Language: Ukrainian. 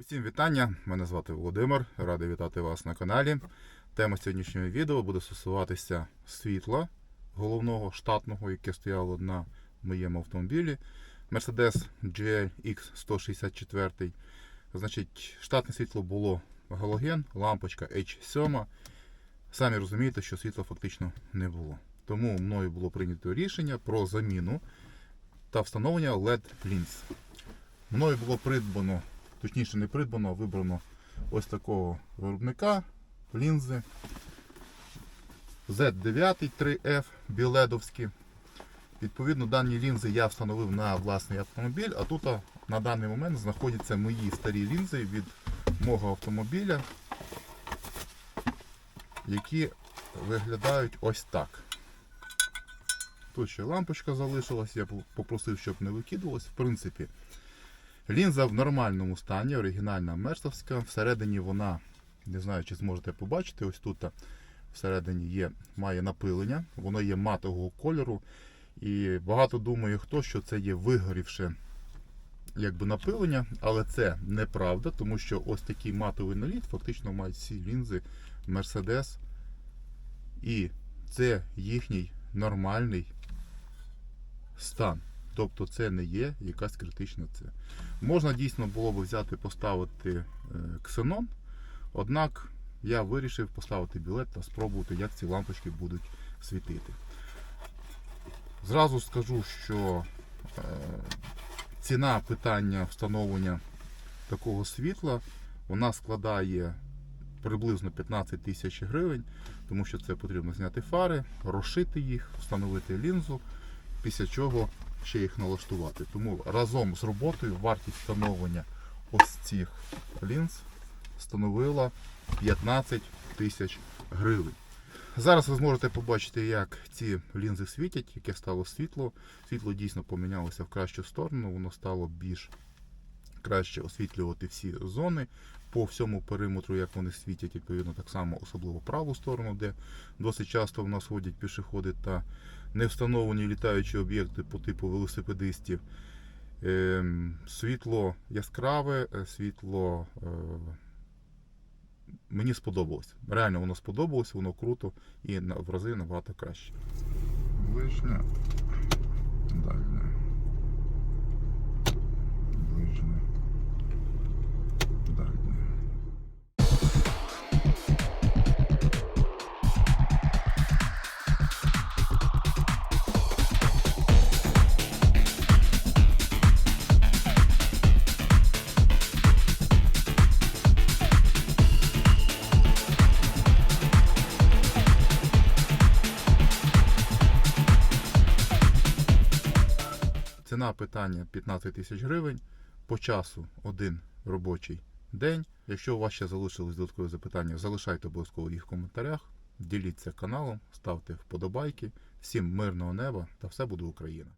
Усім вітання! Мене звати Володимир. Радий вітати вас на каналі. Тема сьогоднішнього відео буде стосуватися світла головного штатного, яке стояло на моєму автомобілі Mercedes GLX 164. Значить, штатне світло було галоген, лампочка H7. Самі розумієте, що світла фактично не було. Тому мною було прийнято рішення про заміну та встановлення LED лінз. Мною було придбано точніше не придбано, а вибрано ось такого виробника лінзи Z9 3F біледовські. Відповідно, дані лінзи я встановив на власний автомобіль, а тут на даний момент знаходяться мої старі лінзи від мого автомобіля, які виглядають ось так. Тут ще лампочка залишилась, я попросив, щоб не викидувалось. В принципі, Лінза в нормальному стані, оригінальна мерсовська. Всередині вона, не знаю, чи зможете побачити, ось тут всередині є, має напилення, воно є матового кольору. І багато думає, хто, що це є вигорівше якби напилення, але це неправда, тому що ось такий матовий наліт фактично мають всі лінзи Mercedes. І це їхній нормальний стан. Тобто це не є якась критична це. Можна дійсно було б взяти поставити е, ксенон, однак я вирішив поставити білет та спробувати, як ці лампочки будуть світити. Зразу скажу, що е, ціна питання встановлення такого світла вона складає приблизно 15 тисяч гривень, тому що це потрібно зняти фари, розшити їх, встановити лінзу, після чого ще їх налаштувати. Тому разом з роботою вартість встановлення ось цих лінз становила 15 тисяч гривень. Зараз ви зможете побачити, як ці лінзи світять, яке стало світло. Світло дійсно помінялося в кращу сторону, воно стало більш краще освітлювати всі зони по всьому периметру, як вони світять, відповідно, так само, особливо праву сторону, де досить часто в нас ходять пішоходи та не встановлені літаючі об'єкти по типу велосипедистів. Ем, Світло яскраве, е, світло е, мені сподобалось. Реально воно сподобалось, воно круто і в рази набагато краще. Ближня, дальня. Ціна питання 15 тисяч гривень. По часу один робочий день. Якщо у вас ще залишились додаткові запитання, залишайте обов'язково їх в коментарях. Діліться каналом, ставте вподобайки. Всім мирного неба та все буде Україна!